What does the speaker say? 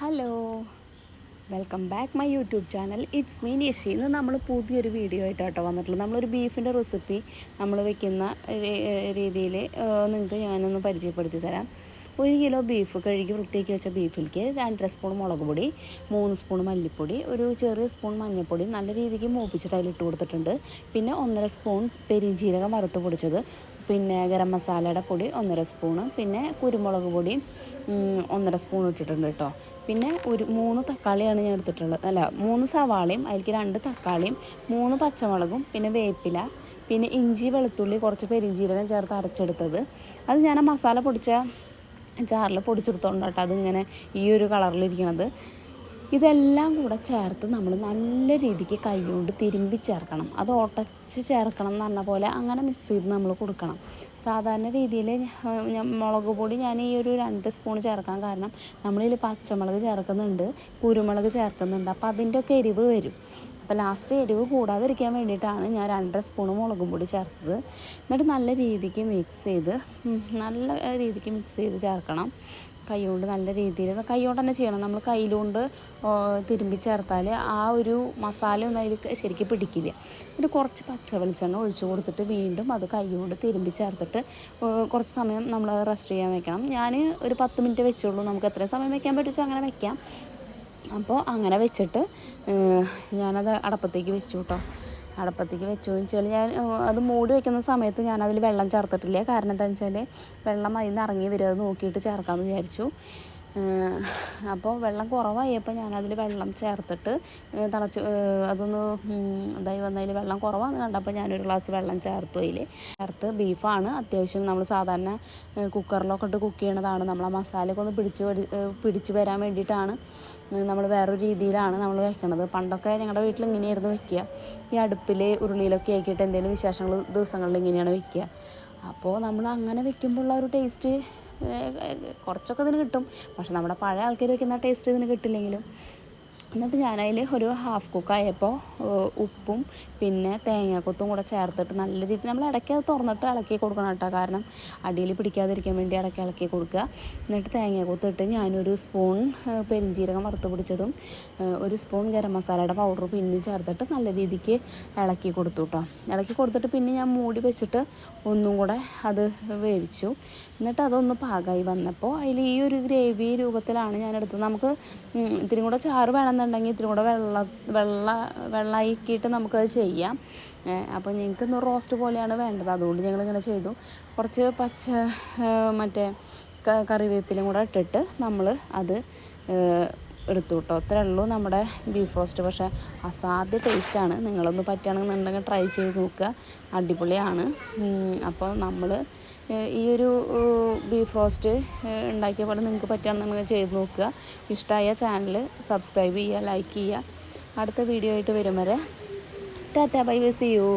Hello. Welcome back my YouTube channel. It's me Nishi. ഇന്ന് നമ്മൾ പുതിയൊരു വീഡിയോ ആയിട്ട് കേട്ടോ വന്നിട്ടുള്ളത്. നമ്മളൊരു ബീഫിന്റെ റെസിപ്പി നമ്മൾ വെക്കുന്ന രീതിയിൽ നിങ്ങൾക്ക് ഞാനൊന്ന് പരിചയപ്പെടുത്തി തരാം. ഒരു കിലോ ബീഫ് കഴുകി വൃത്തിയാക്കി വെച്ച ബീഫിലേക്ക് രണ്ടര സ്പൂൺ മുളക് പൊടി മൂന്ന് സ്പൂൺ മല്ലിപ്പൊടി ഒരു ചെറിയ സ്പൂൺ മഞ്ഞൾപ്പൊടി നല്ല രീതിക്ക് മൂപ്പിച്ചിട്ട് അതിലിട്ട് കൊടുത്തിട്ടുണ്ട്. പിന്നെ ഒന്നര സ്പൂൺ പെരിഞ്ചീരകം വറുത്ത് പൊടിച്ചത്. പിന്നെ ഗരം മസാലയുടെ പൊടി ഒന്നര സ്പൂണ്. പിന്നെ കുരുമുളക് പൊടി ഒന്നര സ്പൂൺ ഇട്ടിട്ടുണ്ട് കേട്ടോ പിന്നെ ഒരു മൂന്ന് തക്കാളിയാണ് ഞാൻ എടുത്തിട്ടുള്ളത്. അല്ല മൂന്ന് സവാളയും അതിലേക്ക് രണ്ട് തക്കാളിയും മൂന്ന് പച്ചമുളകും പിന്നെ വേപ്പില പിന്നെ ഇഞ്ചി വെളുത്തുള്ളി കുറച്ച് പെരിഞ്ചീരകം ചേർത്ത് അരച്ചെടുത്തത്. അത് ഞാൻ ആ മസാല പൊടിച്ച ചാറിൽ പൊടിച്ചെടുത്തോണ്ട് കേട്ടോ അതിങ്ങനെ ഈ ഒരു കളറിലിരിക്കണത് ഇതെല്ലാം കൂടെ ചേർത്ത് നമ്മൾ നല്ല രീതിക്ക് കൈകൊണ്ട് തിരുമ്പി ചേർക്കണം. അത് ഉടച്ച് ചേർക്കണം എന്ന് പറഞ്ഞ പോലെ അങ്ങനെ മിക്സ് ചെയ്ത് നമ്മൾ കൊടുക്കണം. സാധാരണ രീതിയിൽ മുളക് പൊടി ഞാൻ ഈ ഒരു രണ്ട് സ്പൂൺ ചേർക്കാൻ കാരണം നമ്മളിതിൽ പച്ചമുളക് ചേർക്കുന്നുണ്ട് കുരുമുളക് ചേർക്കുന്നുണ്ട്. അപ്പോൾ അതിന്റെ ഒക്കെ എരിവ് വരും. അപ്പോൾ ലാസ്റ്റ് എരിവ് കൂടാതിരിക്കാൻ വേണ്ടിയിട്ടാണ് ഞാൻ രണ്ടര സ്പൂൺ മുളക് പൊടി ചേർത്തത്. എന്നിട്ട് നല്ല രീതിക്ക് മിക്സ് ചെയ്ത് നല്ല രീതിക്ക് മിക്സ് ചെയ്ത് ചേർക്കണം. കൈ കൊണ്ട് നല്ല രീതിയിൽ കൈ കൊണ്ട് തന്നെ ചെയ്യണം. നമ്മൾ കയ്യിലുകൊണ്ട് തിരുമ്പി ചേർത്താൽ ആ ഒരു മസാലയൊന്നും അതിൽ ശരിക്കും പിടിക്കില്ല. എന്നിട്ട് കുറച്ച് പച്ച വെളിച്ചെണ്ണ ഒഴിച്ചു കൊടുത്തിട്ട് വീണ്ടും അത് കൈ കൊണ്ട് തിരുമ്പി ചേർത്തിട്ട് കുറച്ച് സമയം നമ്മൾ റെസ്റ്റ് ചെയ്യാൻ വെക്കണം. ഞാൻ ഒരു പത്ത് മിനിറ്റ് വെച്ചുള്ളൂ നമുക്ക് എത്ര സമയം വെക്കാൻ പറ്റുമോ അങ്ങനെ വെക്കാം. അപ്പോൾ അങ്ങനെ വെച്ചിട്ട് ഞാനത് അടപ്പത്തേക്ക് വെച്ചു കേട്ടോ. അടപ്പത്തേക്ക് വെച്ചു. വെച്ചാൽ ഞാൻ അത് മൂടി വെക്കുന്ന സമയത്ത് ഞാൻ ഞാനതിൽ വെള്ളം ചേർത്തിട്ടില്ല. കാരണം എന്താണെന്ന് വെച്ചാൽ വെള്ളം അതിൽ നിന്ന് ഇറങ്ങി വരും. അത് നോക്കിയിട്ട് ചേർക്കാമെന്ന് വിചാരിച്ചു. അപ്പോൾ വെള്ളം കുറവായപ്പോൾ ഞാനതിൽ വെള്ളം ചേർത്തിട്ട് തിളച്ച് അതൊന്ന് ഇതായി വന്നതിൽ വെള്ളം കുറവാന്ന് കണ്ടപ്പോൾ ഞാനൊരു ഗ്ലാസ് വെള്ളം ചേർത്തു അതിൽ ചേർത്ത് ബീഫാണ്. അത്യാവശ്യം നമ്മൾ സാധാരണ കുക്കറിലൊക്കെ ഇട്ട് കുക്ക് ചെയ്യണതാണ്. നമ്മൾ ആ മസാലയൊക്കെ ഒന്ന് പിടിച്ച് പിടിച്ച് വരാൻ വേണ്ടിയിട്ടാണ് നമ്മൾ വേറൊരു രീതിയിലാണ് നമ്മൾ വെക്കണത്. പണ്ടൊക്കെ ഞങ്ങളുടെ വീട്ടിൽ ഇങ്ങനെയായിരുന്നു വെക്കുക ഈ അടുപ്പിൽ ഉരുളിയിലൊക്കെ ആക്കിയിട്ട് എന്തെങ്കിലും വിശേഷങ്ങൾ ദിവസങ്ങളിൽ ഇങ്ങനെയാണ് വെക്കുക അപ്പോൾ നമ്മൾ അങ്ങനെ വെക്കുമ്പോഴുള്ള ഒരു ടേസ്റ്റ് കുറച്ചൊക്കെ ഇതിന് കിട്ടും. പക്ഷെ നമ്മുടെ പഴയ ആൾക്കാർ വെക്കുന്ന ടേസ്റ്റ് ഇതിന് കിട്ടില്ലെങ്കിലും. എന്നിട്ട് ഞാനതിൽ ഒരു ഹാഫ് കുക്കായപ്പോൾ ഉപ്പും പിന്നെ തേങ്ങാക്കൊത്തും കൂടെ ചേർത്തിട്ട് നല്ല രീതിയിൽ നമ്മൾ ഇടയ്ക്ക് അത് തുറന്നിട്ട് ഇളക്കി കൊടുക്കണം കേട്ടോ. കാരണം അടിയിൽ പിടിക്കാതിരിക്കാൻ വേണ്ടി ഇടയ്ക്ക് ഇളക്കി കൊടുക്കുക. എന്നിട്ട് തേങ്ങാക്കൊത്തിട്ട് ഞാനൊരു സ്പൂൺ പെരിഞ്ജീരകം വറുത്ത് പിടിച്ചതും ഒരു സ്പൂൺ ഗരം മസാലയുടെ പൗഡർ പിന്നെ ചേർത്തിട്ട് നല്ല രീതിക്ക് ഇളക്കി കൊടുത്തു കേട്ടോ. ഇളക്കി കൊടുത്തിട്ട് പിന്നെ ഞാൻ മൂടി വെച്ചിട്ട് ഒന്നും കൂടെ അത് വേവിച്ചു. എന്നിട്ട് അതൊന്ന് പാകമായി വന്നപ്പോൾ അതിൽ ഈ ഒരു ഗ്രേവി രൂപത്തിലാണ് ഞാൻ എടുത്തത് നമുക്ക് ഇത്തിരി കൂടെ ചാറ് വേണമെന്നുണ്ടെങ്കിൽ ഇത്തിരി കൂടെ വെള്ള വെള്ള വെള്ളമാക്കിയിട്ട് നമുക്കത് ചെയ്യാം. അപ്പോൾ ഞങ്ങൾക്ക് ഇന്ന് റോസ്റ്റ് പോലെയാണ് വേണ്ടത്. അതുകൊണ്ട് ഞങ്ങളിങ്ങനെ ചെയ്തു. കുറച്ച് പച്ച മറ്റേ കറിവേപ്പിലും കറിവേപ്പിലയും കൂടെ ഇട്ടിട്ട് നമ്മൾ അത് എടുത്തു കേട്ടോ അത്രേ ഉള്ളൂ നമ്മുടെ ബീഫ് റോസ്റ്റ് പക്ഷേ അസാധ്യ ടേസ്റ്റാണ് നിങ്ങളൊന്ന് പറ്റുകയാണെന്നുണ്ടെങ്കിൽ ട്രൈ ചെയ്ത് നോക്കുക. അടിപൊളിയാണ്. അപ്പോൾ നമ്മൾ ഈ ഒരു ബീഫ് റോസ്റ്റ് ഉണ്ടാക്കിയ പോലെ നിങ്ങൾക്ക് പറ്റുകയാണെന്നുണ്ടെങ്കിൽ ചെയ്ത് നോക്കുക. ഇഷ്ടമായ ചാനൽ സബ്സ്ക്രൈബ് ചെയ്യുക ലൈക്ക് ചെയ്യുക. അടുത്ത വീഡിയോ ആയിട്ട് വരും വരെ. Tata bye bye see you